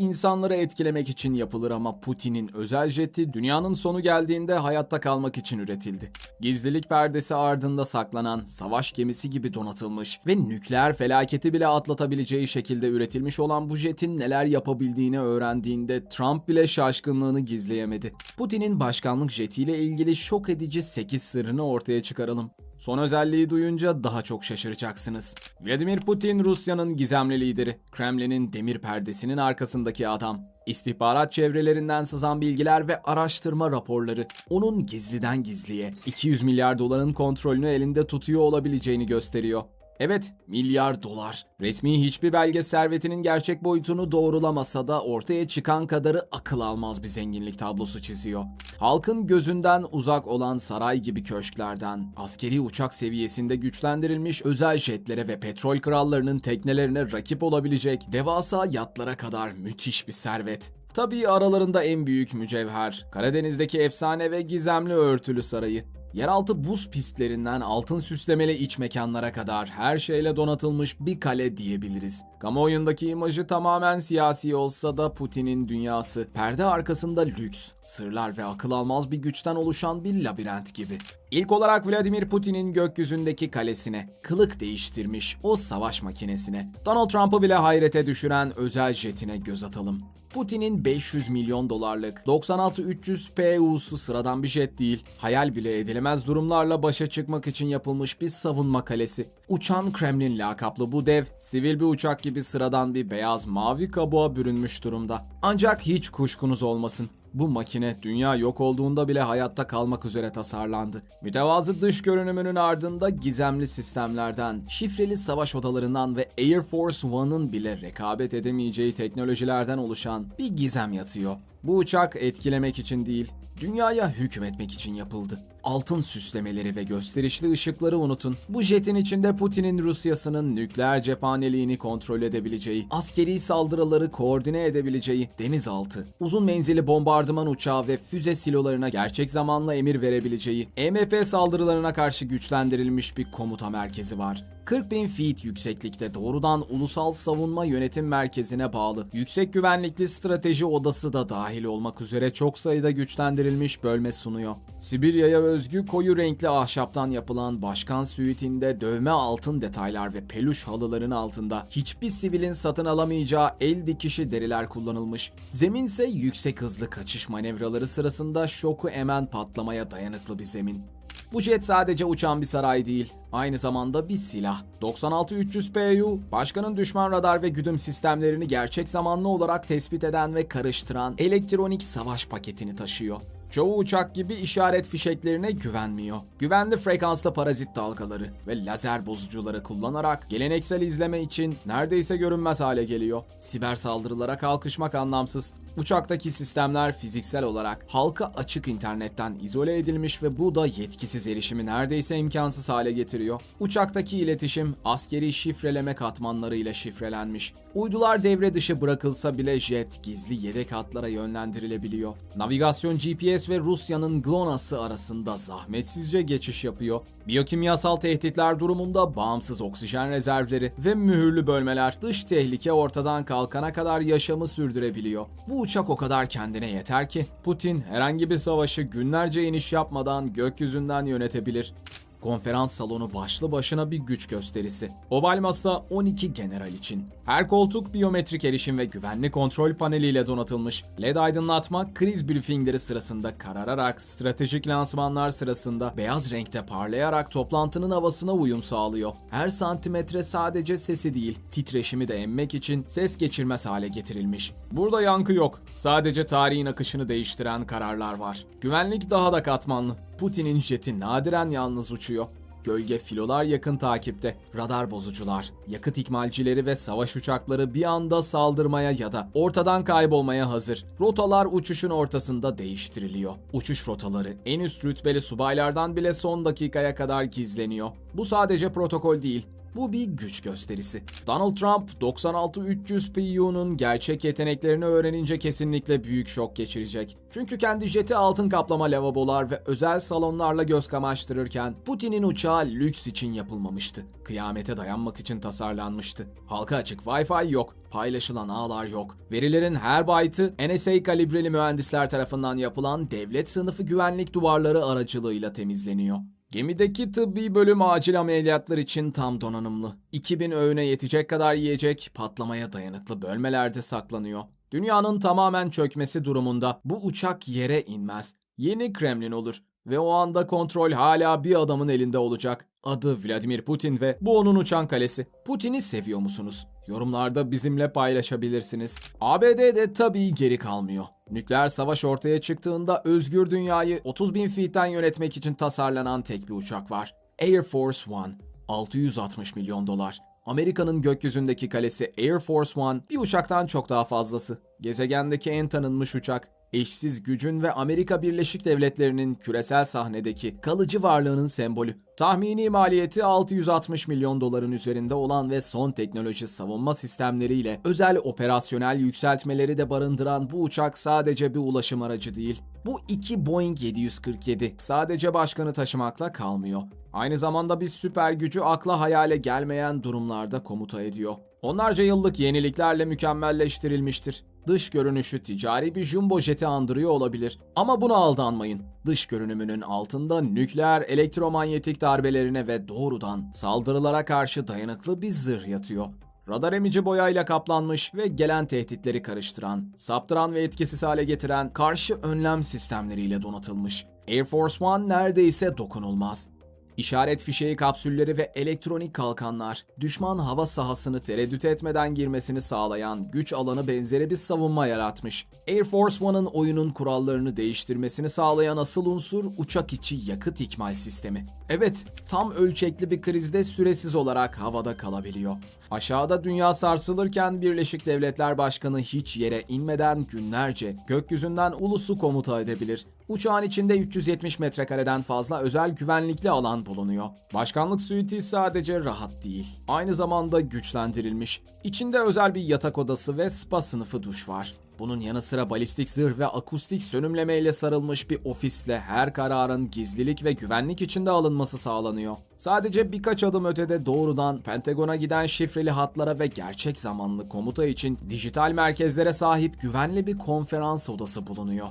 insanları etkilemek için yapılır ama Putin'in özel jeti dünyanın sonu geldiğinde hayatta kalmak için üretildi. Gizlilik perdesi ardında saklanan savaş gemisi gibi donatılmış ve nükleer felaketi bile atlatabileceği şekilde üretilmiş olan bu jetin neler yapabildiğini öğrendiğinde Trump bile şaşkınlığını gizleyemedi. Putin'in başkanlık jetiyle ilgili şok edici 8 sırrını ortaya çıkaralım. Son özelliği duyunca daha çok şaşıracaksınız. Vladimir Putin Rusya'nın gizemli lideri. Kremlin'in demir perdesinin arkasındaki adam. İstihbarat çevrelerinden sızan bilgiler ve araştırma raporları onun gizliden gizliye 200 milyar doların kontrolünü elinde tutuyor olabileceğini gösteriyor. Evet, milyar dolar. Resmi hiçbir belge servetinin gerçek boyutunu doğrulamasa da ortaya çıkan kadarı akıl almaz bir zenginlik tablosu çiziyor. Halkın gözünden uzak olan saray gibi köşklerden, askeri uçak seviyesinde güçlendirilmiş özel jetlere ve petrol krallarının teknelerine rakip olabilecek devasa yatlara kadar müthiş bir servet. Tabii aralarında en büyük mücevher, Karadeniz'deki efsane ve gizemli örtülü sarayı. Yeraltı buz pistlerinden altın süslemeli iç mekanlara kadar her şeyle donatılmış bir kale diyebiliriz. Kamuoyundaki imajı tamamen siyasi olsa da Putin'in dünyası perde arkasında lüks, sırlar ve akıl almaz bir güçten oluşan bir labirent gibi. İlk olarak Vladimir Putin'in gökyüzündeki kalesine, kılık değiştirmiş o savaş makinesine, Donald Trump'ı bile hayrete düşüren özel jetine göz atalım. Putin'in 500 milyon dolarlık 96-300 PU'su sıradan bir jet değil, hayal bile edilemez durumlarla başa çıkmak için yapılmış bir savunma kalesi. Uçan Kremlin lakaplı bu dev, sivil bir uçak gibi sıradan bir beyaz mavi kabuğa bürünmüş durumda. Ancak hiç kuşkunuz olmasın. Bu makine dünya yok olduğunda bile hayatta kalmak üzere tasarlandı. Mütevazı dış görünümünün ardında gizemli sistemlerden, şifreli savaş odalarından ve Air Force One'ın bile rekabet edemeyeceği teknolojilerden oluşan bir gizem yatıyor. Bu uçak etkilemek için değil, dünyaya hükmetmek için yapıldı. Altın süslemeleri ve gösterişli ışıkları unutun. Bu jetin içinde Putin'in Rusyasının nükleer cephaneliğini kontrol edebileceği, askeri saldırıları koordine edebileceği denizaltı, uzun menzili bombardıman uçağı ve füze silolarına gerçek zamanla emir verebileceği, EMP saldırılarına karşı güçlendirilmiş bir komuta merkezi var. 40 bin feet yükseklikte doğrudan Ulusal Savunma Yönetim Merkezi'ne bağlı yüksek güvenlikli strateji odası da dahil olmak üzere çok sayıda güçlendirilmiş bölme sunuyor. Sibirya'ya özgü koyu renkli ahşaptan yapılan başkan suitinde dövme altın detaylar ve peluş halıların altında hiçbir sivilin satın alamayacağı el dikişi deriler kullanılmış. Zemin ise yüksek hızlı kaçış manevraları sırasında şoku emen patlamaya dayanıklı bir zemin. Bu jet sadece uçan bir saray değil, aynı zamanda bir silah. 96-300 PU, başkanın düşman radar ve güdüm sistemlerini gerçek zamanlı olarak tespit eden ve karıştıran elektronik savaş paketini taşıyor. Çoğu uçak gibi işaret fişeklerine güvenmiyor. Güvenli frekanslı parazit dalgaları ve lazer bozucuları kullanarak geleneksel izleme için neredeyse görünmez hale geliyor. Siber saldırılara kalkışmak anlamsız. Uçaktaki sistemler fiziksel olarak halka açık internetten izole edilmiş ve bu da yetkisiz erişimi neredeyse imkansız hale getiriyor. Uçaktaki iletişim askeri şifreleme katmanlarıyla şifrelenmiş. Uydular devre dışı bırakılsa bile jet gizli yedek hatlara yönlendirilebiliyor. Navigasyon GPS ve Rusya'nın GLONAS'ı arasında zahmetsizce geçiş yapıyor. Biyokimyasal tehditler durumunda bağımsız oksijen rezervleri ve mühürlü bölmeler dış tehlike ortadan kalkana kadar yaşamı sürdürebiliyor. Bu uçak o kadar kendine yeter ki Putin herhangi bir savaşı günlerce iniş yapmadan gökyüzünden yönetebilir. Konferans salonu başlı başına bir güç gösterisi. Oval masa 12 general için. Her koltuk biyometrik erişim ve güvenli kontrol paneliyle donatılmış. LED aydınlatma kriz briefingleri sırasında karararak, stratejik lansmanlar sırasında beyaz renkte parlayarak toplantının havasına uyum sağlıyor. Her santimetre sadece sesi değil, titreşimi de emmek için ses geçirmez hale getirilmiş. Burada yankı yok. Sadece tarihin akışını değiştiren kararlar var. Güvenlik daha da katmanlı. Putin'in jeti nadiren yalnız uçuyor. Gölge filolar yakın takipte, radar bozucular, yakıt ikmalcileri ve savaş uçakları bir anda saldırmaya ya da ortadan kaybolmaya hazır. Rotalar uçuşun ortasında değiştiriliyor. Uçuş rotaları en üst rütbeli subaylardan bile son dakikaya kadar gizleniyor. Bu sadece protokol değil, Bu bir güç gösterisi. Donald Trump 96-300 PU'nun gerçek yeteneklerini öğrenince kesinlikle büyük şok geçirecek. Çünkü kendi jeti altın kaplama lavabolar ve özel salonlarla göz kamaştırırken Putin'in uçağı lüks için yapılmamıştı. Kıyamete dayanmak için tasarlanmıştı. Halka açık Wi-Fi yok, paylaşılan ağlar yok. Verilerin her byte'ı NSA kalibreli mühendisler tarafından yapılan devlet sınıfı güvenlik duvarları aracılığıyla temizleniyor. Gemideki tıbbi bölüm acil ameliyatlar için tam donanımlı. 2000 öğüne yetecek kadar yiyecek patlamaya dayanıklı bölmelerde saklanıyor. Dünyanın tamamen çökmesi durumunda bu uçak yere inmez. Yeni Kremlin olur ve o anda kontrol hala bir adamın elinde olacak. Adı Vladimir Putin ve bu onun uçan kalesi. Putin'i seviyor musunuz? Yorumlarda bizimle paylaşabilirsiniz. ABD de tabii geri kalmıyor. Nükleer savaş ortaya çıktığında özgür dünyayı 30 bin feet'ten yönetmek için tasarlanan tek bir uçak var. Air Force One. 660 milyon dolar. Amerika'nın gökyüzündeki kalesi Air Force One bir uçaktan çok daha fazlası. Gezegendeki en tanınmış uçak, eşsiz gücün ve Amerika Birleşik Devletleri'nin küresel sahnedeki kalıcı varlığının sembolü. Tahmini maliyeti 660 milyon doların üzerinde olan ve son teknoloji savunma sistemleriyle özel operasyonel yükseltmeleri de barındıran bu uçak sadece bir ulaşım aracı değil. Bu iki Boeing 747 sadece başkanı taşımakla kalmıyor. Aynı zamanda bir süper gücü akla hayale gelmeyen durumlarda komuta ediyor. Onlarca yıllık yeniliklerle mükemmelleştirilmiştir. Dış görünüşü ticari bir jumbo jeti andırıyor olabilir. Ama buna aldanmayın. Dış görünümünün altında nükleer elektromanyetik darbelerine ve doğrudan saldırılara karşı dayanıklı bir zırh yatıyor. Radar emici boyayla kaplanmış ve gelen tehditleri karıştıran, saptıran ve etkisiz hale getiren karşı önlem sistemleriyle donatılmış. Air Force One neredeyse dokunulmaz. İşaret fişeği kapsülleri ve elektronik kalkanlar, düşman hava sahasını tereddüt etmeden girmesini sağlayan güç alanı benzeri bir savunma yaratmış. Air Force One'ın oyunun kurallarını değiştirmesini sağlayan asıl unsur uçak içi yakıt ikmal sistemi. Evet, tam ölçekli bir krizde süresiz olarak havada kalabiliyor. Aşağıda dünya sarsılırken Birleşik Devletler Başkanı hiç yere inmeden günlerce gökyüzünden ulusu komuta edebilir. Uçağın içinde 370 metrekareden fazla özel güvenlikli alan bulunuyor. Başkanlık suiti sadece rahat değil, aynı zamanda güçlendirilmiş. İçinde özel bir yatak odası ve spa sınıfı duş var. Bunun yanı sıra balistik zırh ve akustik sönümlemeyle sarılmış bir ofisle her kararın gizlilik ve güvenlik içinde alınması sağlanıyor. Sadece birkaç adım ötede doğrudan Pentagon'a giden şifreli hatlara ve gerçek zamanlı komuta için dijital merkezlere sahip güvenli bir konferans odası bulunuyor.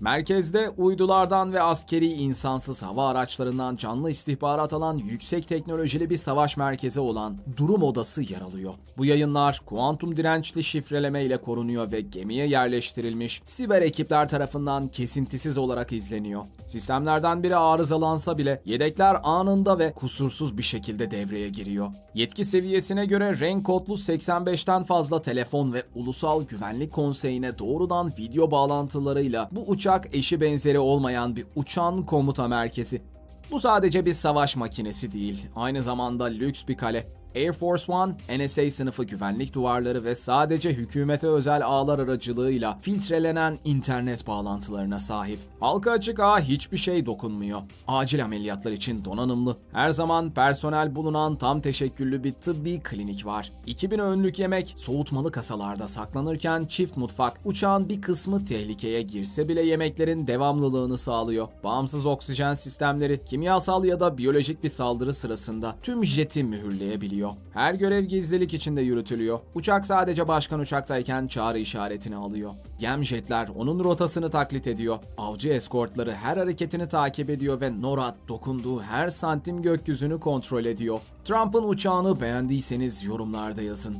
Merkezde uydulardan ve askeri insansız hava araçlarından canlı istihbarat alan yüksek teknolojili bir savaş merkezi olan durum odası yer alıyor. Bu yayınlar kuantum dirençli şifreleme ile korunuyor ve gemiye yerleştirilmiş siber ekipler tarafından kesintisiz olarak izleniyor. Sistemlerden biri arızalansa bile yedekler anında ve kusursuz bir şekilde devreye giriyor. Yetki seviyesine göre renk kodlu 85'ten fazla telefon ve Ulusal Güvenlik Konseyi'ne doğrudan video bağlantılarıyla bu uçak eşi benzeri olmayan bir uçan komuta merkezi. Bu sadece bir savaş makinesi değil, aynı zamanda lüks bir kale. Air Force One, NSA sınıfı güvenlik duvarları ve sadece hükümete özel ağlar aracılığıyla filtrelenen internet bağlantılarına sahip. Halka açık ağ hiçbir şey dokunmuyor. Acil ameliyatlar için donanımlı. Her zaman personel bulunan tam teşekküllü bir tıbbi klinik var. 2000 önlük yemek soğutmalı kasalarda saklanırken çift mutfak uçağın bir kısmı tehlikeye girse bile yemeklerin devamlılığını sağlıyor. Bağımsız oksijen sistemleri kimyasal ya da biyolojik bir saldırı sırasında tüm jeti mühürleyebiliyor ediliyor. Her görev gizlilik içinde yürütülüyor. Uçak sadece başkan uçaktayken çağrı işaretini alıyor. Gem jetler onun rotasını taklit ediyor. Avcı eskortları her hareketini takip ediyor ve NORAD dokunduğu her santim gökyüzünü kontrol ediyor. Trump'ın uçağını beğendiyseniz yorumlarda yazın.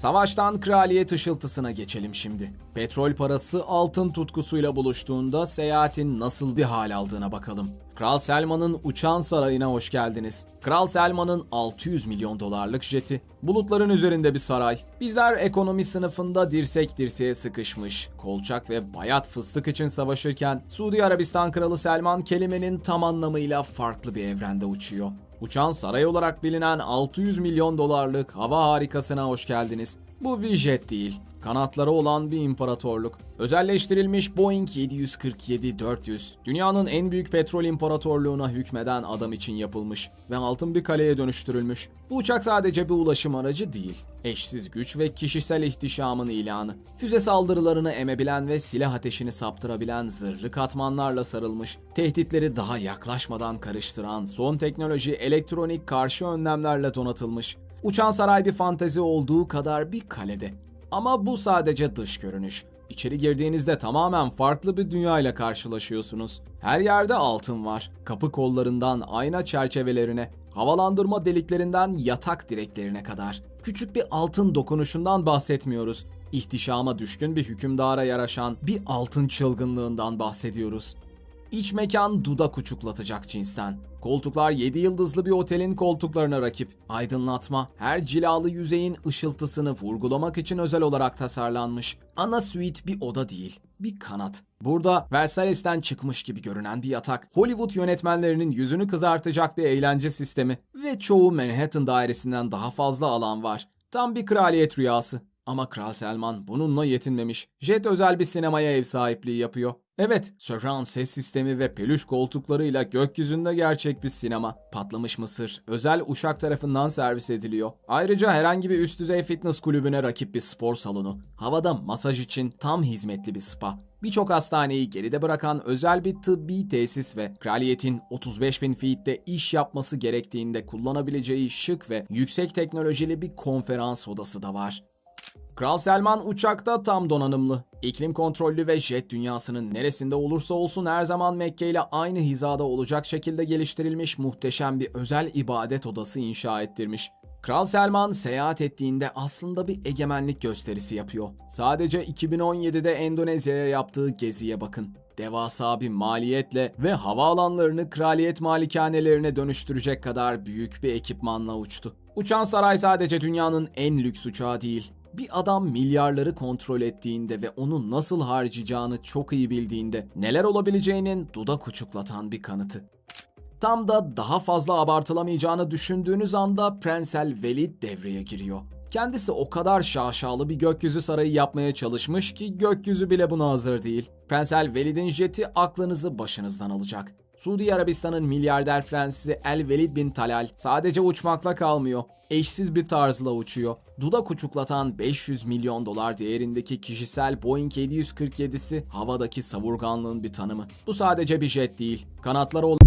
Savaştan kraliyet ışıltısına geçelim şimdi. Petrol parası altın tutkusuyla buluştuğunda seyahatin nasıl bir hal aldığına bakalım. Kral Selman'ın uçan sarayına hoş geldiniz. Kral Selman'ın 600 milyon dolarlık jeti. Bulutların üzerinde bir saray. Bizler ekonomi sınıfında dirsek dirseğe sıkışmış, kolçak ve bayat fıstık için savaşırken Suudi Arabistan Kralı Selman kelimenin tam anlamıyla farklı bir evrende uçuyor. Uçan saray olarak bilinen 600 milyon dolarlık hava harikasına hoş geldiniz. Bu bir jet değil. Kanatları olan bir imparatorluk. Özelleştirilmiş Boeing 747-400, dünyanın en büyük petrol imparatorluğuna hükmeden adam için yapılmış ve altın bir kaleye dönüştürülmüş. Bu uçak sadece bir ulaşım aracı değil, eşsiz güç ve kişisel ihtişamın ilanı. Füze saldırılarını emebilen ve silah ateşini saptırabilen zırhlı katmanlarla sarılmış, tehditleri daha yaklaşmadan karıştıran son teknoloji elektronik karşı önlemlerle donatılmış. Uçan saray bir fantezi olduğu kadar bir kalede. Ama bu sadece dış görünüş. İçeri girdiğinizde tamamen farklı bir dünya ile karşılaşıyorsunuz. Her yerde altın var. Kapı kollarından ayna çerçevelerine, havalandırma deliklerinden yatak direklerine kadar. Küçük bir altın dokunuşundan bahsetmiyoruz. İhtişama düşkün bir hükümdara yaraşan bir altın çılgınlığından bahsediyoruz. İç mekan dudak uçuklatacak cinsten. Koltuklar 7 yıldızlı bir otelin koltuklarına rakip. Aydınlatma her cilalı yüzeyin ışıltısını vurgulamak için özel olarak tasarlanmış. Ana suite bir oda değil, bir kanat. Burada Versailles'ten çıkmış gibi görünen bir yatak, Hollywood yönetmenlerinin yüzünü kızartacak bir eğlence sistemi ve çoğu Manhattan dairesinden daha fazla alan var. Tam bir kraliyet rüyası. Ama Kral Selman bununla yetinmemiş. Jet özel bir sinemaya ev sahipliği yapıyor. Evet, surround ses sistemi ve peluş koltuklarıyla gökyüzünde gerçek bir sinema. Patlamış mısır, özel uşak tarafından servis ediliyor. Ayrıca herhangi bir üst düzey fitness kulübüne rakip bir spor salonu. Havada masaj için tam hizmetli bir spa. Birçok hastaneyi geride bırakan özel bir tıbbi tesis ve kraliyetin 35 bin feet'te iş yapması gerektiğinde kullanabileceği şık ve yüksek teknolojili bir konferans odası da var. Kral Selman uçakta tam donanımlı. İklim kontrollü ve jet dünyasının neresinde olursa olsun her zaman Mekke ile aynı hizada olacak şekilde geliştirilmiş muhteşem bir özel ibadet odası inşa ettirmiş. Kral Selman seyahat ettiğinde aslında bir egemenlik gösterisi yapıyor. Sadece 2017'de Endonezya'ya yaptığı geziye bakın. Devasa bir maliyetle ve havaalanlarını kraliyet malikanelerine dönüştürecek kadar büyük bir ekipmanla uçtu. Uçan saray sadece dünyanın en lüks uçağı değil, bir adam milyarları kontrol ettiğinde ve onu nasıl harcayacağını çok iyi bildiğinde neler olabileceğinin dudak uçuklatan bir kanıtı. Tam da daha fazla abartılamayacağını düşündüğünüz anda Prensel Velid devreye giriyor. Kendisi o kadar şaşalı bir gökyüzü sarayı yapmaya çalışmış ki gökyüzü bile buna hazır değil. Prensel Velid'in jeti aklınızı başınızdan alacak. Suudi Arabistan'ın milyarder prensi El Velid bin Talal sadece uçmakla kalmıyor. Eşsiz bir tarzla uçuyor. Dudak uçuklatan 500 milyon dolar değerindeki kişisel Boeing 747'si havadaki savurganlığın bir tanımı. Bu sadece bir jet değil. Kanatları olan